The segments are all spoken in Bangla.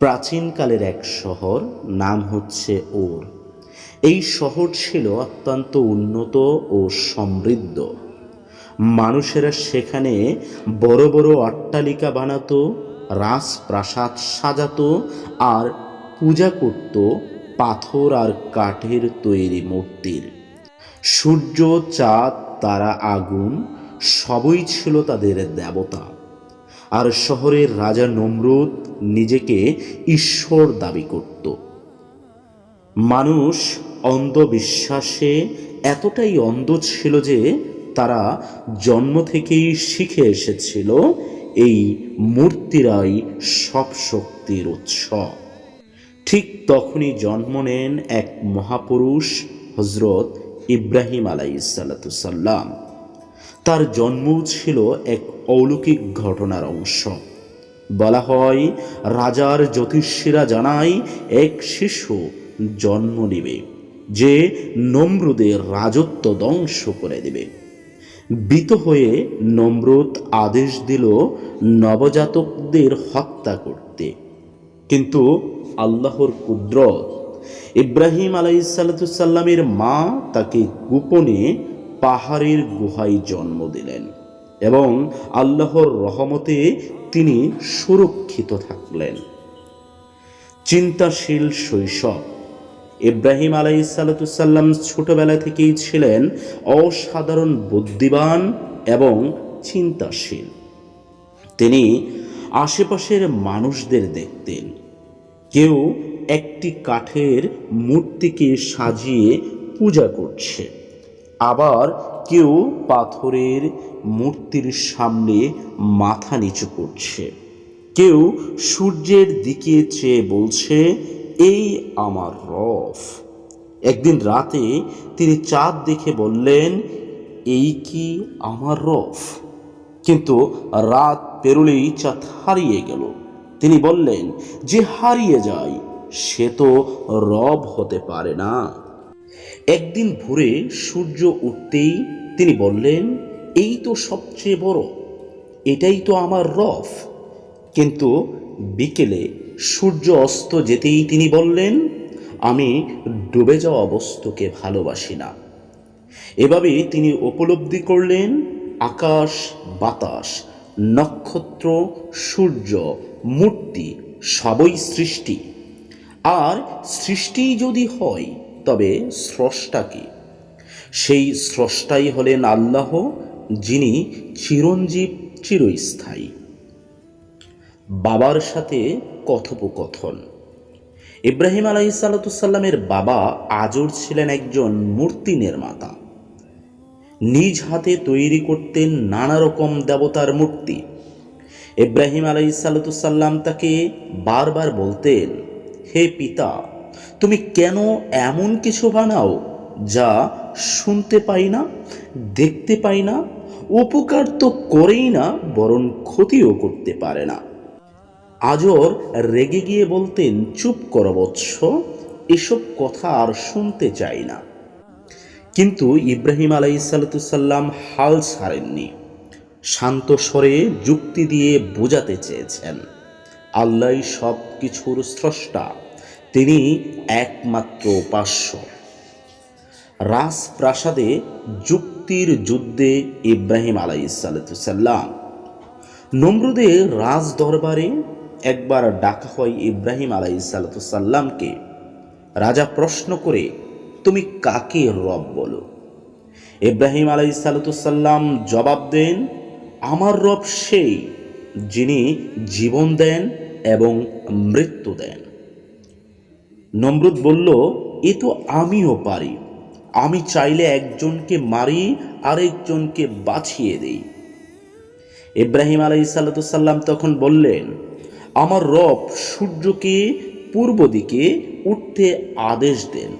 প্রাচীনকালের এক শহর, নাম হচ্ছে ওর। এই শহর ছিল অত্যন্ত উন্নত ও সমৃদ্ধ। মানুষেরা সেখানে বড় বড় অট্টালিকা বানাতো, রাজপ্রাসাদ সাজাতো আর পূজা করত পাথর আর কাঠের তৈরি মূর্তির। সূর্য, চাঁদ, তারা, আগুন সবই ছিল তাদের দেবতা। আর শহরের রাজা নমরুদ নিজেকে ঈশ্বর দাবি করত। মানুষ অন্ধবিশ্বাসে এতটাই অন্ধ ছিল যে তারা জন্ম থেকেই শিখে এসেছিল এই মূর্তিরাই সব শক্তির উৎস। ঠিক তখনই জন্ম নেন এক মহাপুরুষ হজরত ইব্রাহিম আলাইসাল্লাম তার জন্মও ছিল এক অলৌকিক ঘটনার অংশ। বলা হয়, রাজার জ্যোতিষীরা জানায়, এক শিশু জন্ম নেবে, যে নমরুদের রাজত্ব ধ্বংস করে দেবে। বিত হয়ে নমরুদ আদেশ দিল নবজাতকদের হত্যা করতে। কিন্তু আল্লাহর কুদরত ইব্রাহিম আলাইসাল্লামের মা তাকে গোপনে পাহাড়ের গুহায় জন্ম দিলেন এবং আল্লাহর রহমতে তিনি সুরক্ষিত থাকলেন। চিন্তাশীল শৈশব। ইব্রাহিম আলাইসাল্লাম ছোটবেলা থেকেই ছিলেন অসাধারণ বুদ্ধিমান এবং চিন্তাশীল। তিনি আশেপাশের মানুষদের দেখতেন। কেউ একটি কাঠের মূর্তিকে সাজিয়ে পূজা করছে। আবার কেউ পাথরের মূর্তির সামনে মাথা নিচু করছে। কেউ সূর্যের দিকে চেয়ে বলছে, এই আমার রফ একদিন রাতে তিনি চাঁদ দেখে বললেন, এই কি আমার রফ কিন্তু রাত পেরোলেই চাঁদ হারিয়ে গেল। তিনি বললেন, যে হারিয়ে যায়, সে তো রব হতে পারে না। একদিন ভোরে সূর্য উঠতেই তিনি বললেন, এই তো সবচেয়ে বড়, এটাই তো আমার রফ কিন্তু বিকেলে সূর্য অস্ত যেতেই তিনি বললেন, আমি ডুবে যাওয়া বস্তুকে ভালোবাসি না। এভাবে তিনি উপলব্ধি করলেন, আকাশ, বাতাস, নক্ষত্র, সূর্য, মূর্তি সবই সৃষ্টি। আর সৃষ্টি যদি হয় তবে স্রষ্টা স্রষ্টাকে সেই স্রষ্টাই হলেন আল্লাহ, যিনি চিরঞ্জীব, চিরস্থায়ী। বাবার সাথে কথোপকথন। ইব্রাহিম আলাইসাল্লামের বাবা আজর ছিলেন একজন মূর্তি নির্মাতা। নিজ হাতে তৈরি করতেন নানা রকম দেবতার মূর্তি। ইব্রাহিম আলাইসাল্লাম তাকে বারবার বলতেন, হে পিতা তুমি কেন এমন কিছু বানাও যা শুনতে পাই না, দেখতে পাই না, উপকার তো করেই না, বরং ক্ষতিও করতে পারে না। আজর রেগে গিয়ে বলতেন, চুপ কর বৎস, এসব কথা আর শুনতে চাই না। কিন্তু ইব্রাহিম আলাইসাল্লাম হাল ছাড়েননি। শান্ত স্বরে যুক্তি দিয়ে বোঝাতে চেয়েছেন আল্লাহ সব কিছুর স্রষ্টা। তিনি একমাত্র উপাস্য। রাজপ্রাসাদে যুক্তির যুদ্ধে ইব্রাহিম আলাইসাল্লাম নমরুদের রাজ দরবারে একবার ডাকা হয় ইব্রাহিম আলাই আলাইসাল্লামকে রাজা প্রশ্ন করে, তুমি কাকে রব বলো? ইব্রাহিম আলাই আলাইসাল্লাম জবাব দেন, আমার রব সেই যিনি জীবন দেন এবং মৃত্যু দেন। নমরুদ বলল, এ তো আমিও পারি। আমি চাইলে একজনকে মারি, আরেকজনকে বাঁচিয়ে দেই। ইব্রাহিম আলাই সাল্লাম তখন বললেন, আমার রব সূর্যকে পূর্ব দিকে উঠতে আদেশ দেন।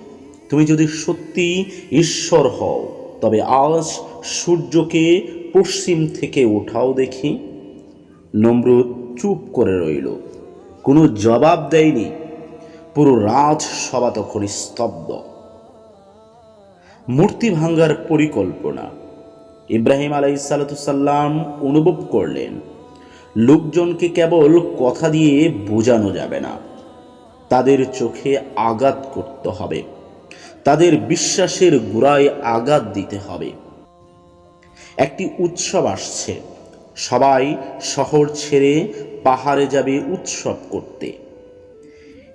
তুমি যদি সত্যি ঈশ্বর হও, তবে আজ সূর্যকে পশ্চিম থেকে ওঠাও দেখি। নমরুদ চুপ করে রইল। কোনো জবাব দেয়নি। পুরো রাজসভা তখন স্তব্ধ। মূর্তি ভাঙ্গার পরিকল্পনা। ইব্রাহিম আলাইসাল্লাম অনুভব করলেন, লোকজনকে কেবল কথা দিয়ে বোঝানো যাবে না। তাদের চোখে আঘাত করতে হবে। তাদের বিশ্বাসের গোড়ায় আঘাত দিতে হবে। একটি উৎসব আসছে। সবাই শহর ছেড়ে পাহাড়ে যাবে উৎসব করতে।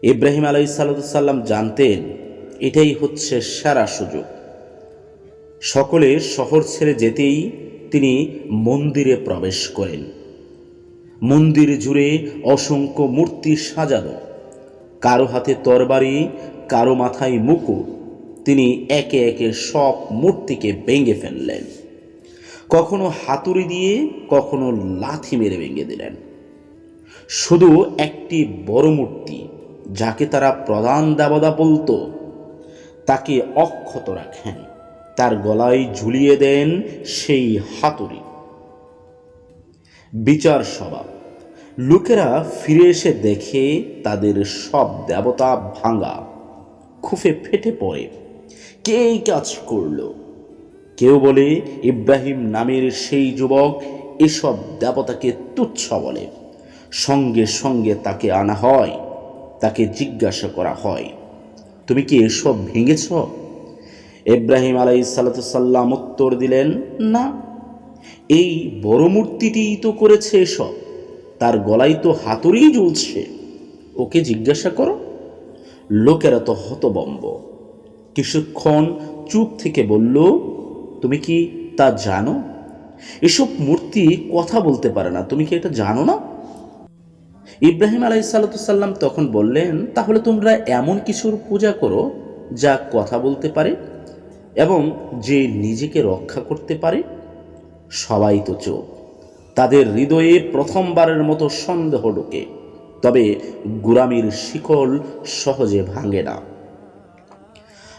ইব্রাহিম আলাই সাল্লাম জানতেন, এটাই হচ্ছে সেরা সুযোগ। সকলে শহর ছেড়ে যেতেই তিনি মন্দিরে প্রবেশ করেন। মন্দির জুড়ে অসংখ্য মূর্তি সাজানো, কারও হাতে তরবারি, কারও মাথায় মুকুট, তিনি একে একে সব মূর্তিকে ভেঙে ফেললেন। কখনো হাতুড়ি দিয়ে, কখনো লাথি মেরে ভেঙে দিলেন। শুধু একটি বড় মূর্তি যাকে তারা প্রধান দেবতা বলতো, তাকে অক্ষত রাখেন। তার গলায় ঝুলিয়ে দেন সেই হাতুড়ি। বিচার সভা। লোকেরা ফিরে এসে দেখে তাদের সব দেবতা ভাঙা। খুফে ফেটে পড়ে। কে এই কাজ করল? কেউ বলে, ইব্রাহিম নামের সেই যুবক এসব দেবতাকে তুচ্ছ বলে। সঙ্গে সঙ্গে তাকে আনা হয় তাকে জিজ্ঞাসা করা হয়, তুমি কি এসব ভেঙেছ? ইব্রাহিম আলাই সাল্লাম উত্তর দিলেন, না, এই বড় মূর্তিটিই তো করেছে এসব, তার গলায় তো হাতুড়িই জ্বলছে, ওকে জিজ্ঞাসা করো। লোকেরা তো হতবম্ব, কিছুক্ষণ চুপ থেকে বলল, তুমি কি তা জানো? এসব মূর্তি কথা বলতে পারে না, তুমি কি এটা জানো না? ইব্রাহিম আলাইসাল্লাম তখন বললেন, তাহলে তোমরা এমন কিছুর পূজা করো যা কথা বলতে পারে এবং যে নিজেকে রক্ষা করতে পারে সবাই তো চোখ। তাদের হৃদয়ে প্রথমবারের মতো সন্দেহ ঢোকে। তবে গুরামির শিকল সহজে ভাঙে না।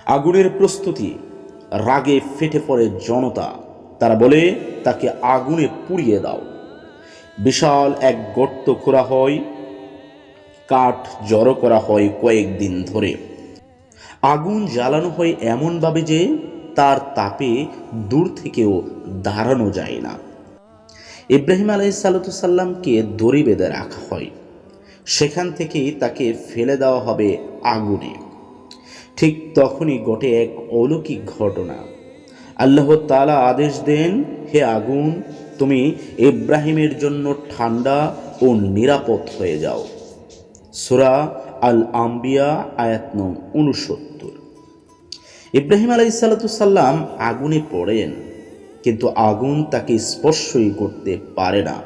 আগুনের প্রস্তুতি, রাগে ফেটে পড়ে জনতা। তারা বলে, তাকে আগুনে পুড়িয়ে দাও। বিশাল এক গর্ত খোঁড়া হয়, কাঠ জড়ো করা হয় কয়েকদিন ধরে। আগুন জ্বালানো হয় এমনভাবে যে তার তাপে দূর থেকেও দাঁড়ানো যায় না। ইব্রাহিম আলাই দড়ি বেঁধে রাখা হয়। সেখান থেকেই তাকে ফেলে দেওয়া হবে আগুনে। ঠিক তখনই ঘটে এক অলৌকিক ঘটনা। আল্লাহ তালা আদেশ দেন, হে আগুন তুমি ইব্রাহিমের জন্য ঠান্ডা ও নিরাপদ হয়ে যাও। সুরা আল আম্বিয়া আয়াত উনসত্তর ইব্রাহিম আলাই সাল্লাম আগুনে পড়েন, কিন্তু আগুন তাকে স্পর্শই করতে পারে না।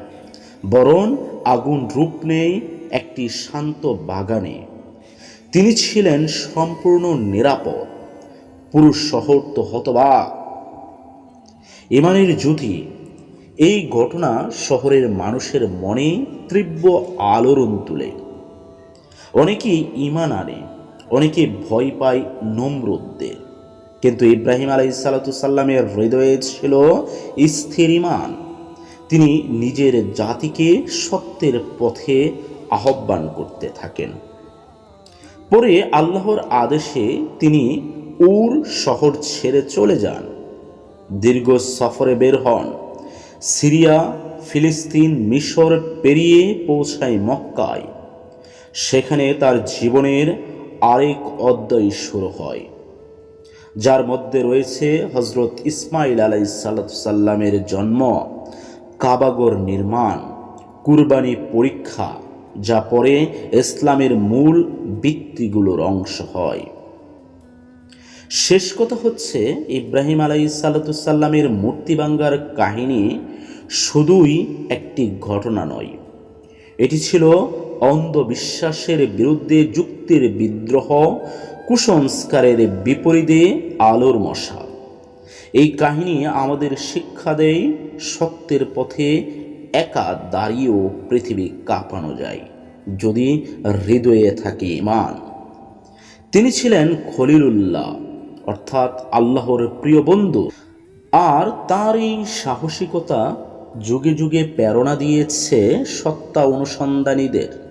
বরং আগুন রূপ নেই একটি শান্ত বাগানে। তিনি ছিলেন সম্পূর্ণ নিরাপদ, পুরুষ শহর তো হতবাক। ইমানের জ্যোতি এই ঘটনা শহরের মানুষের মনে তীব্র আলোড়ন তুলে। অনেকেই ইমান আনে অনেকে ভয় পায় নমরুদদের কিন্তু ইব্রাহিম আলাই সাল্লামের হৃদয়ে ছিল স্থির ইমান তিনি নিজের জাতিকে সত্যের পথে আহ্বান করতে থাকেন। পরে আল্লাহর আদেশে তিনি উর শহর ছেড়ে চলে যান। দীর্ঘ সফরে বের হন। সিরিয়া, ফিলিস্তিন, মিশর পেরিয়ে পৌঁছায় মক্কায়। সেখানে তার জীবনের আরেক অধ্যায় শুরু হয়, যার মধ্যে রয়েছে হজরত ইসমাইল আলাই সাল্লামের জন্ম, কাবাগর নির্মাণ, কুরবানি পরীক্ষা, যা পরে ইসলামের মূল ভিত্তিগুলোর অংশ হয়। শেষ কথা হচ্ছে ইব্রাহিম আলাই সাল্লাতুসাল্লামের মূর্তি ভাঙ্গার কাহিনী শুধুই একটি ঘটনা নয়। এটি ছিল অন্ধবিশ্বাসের বিরুদ্ধে যুক্তির বিদ্রোহ, কুসংস্কারের বিপরীতে আলোর মশা। এই কাহিনী আমাদের শিক্ষা দেয় সত্যের পথে একা দাঁড়িয়েও পৃথিবী কাঁপানো যায়, যদি হৃদয়ে থাকে ইমান তিনি ছিলেন খলিলুল্লাহ। অর্থাৎ আল্লাহর প্রিয় বন্ধু আর তার এই সাহসিকতা যুগে যুগে প্রেরণা দিয়েছে সত্তা অনুসন্ধানীদের।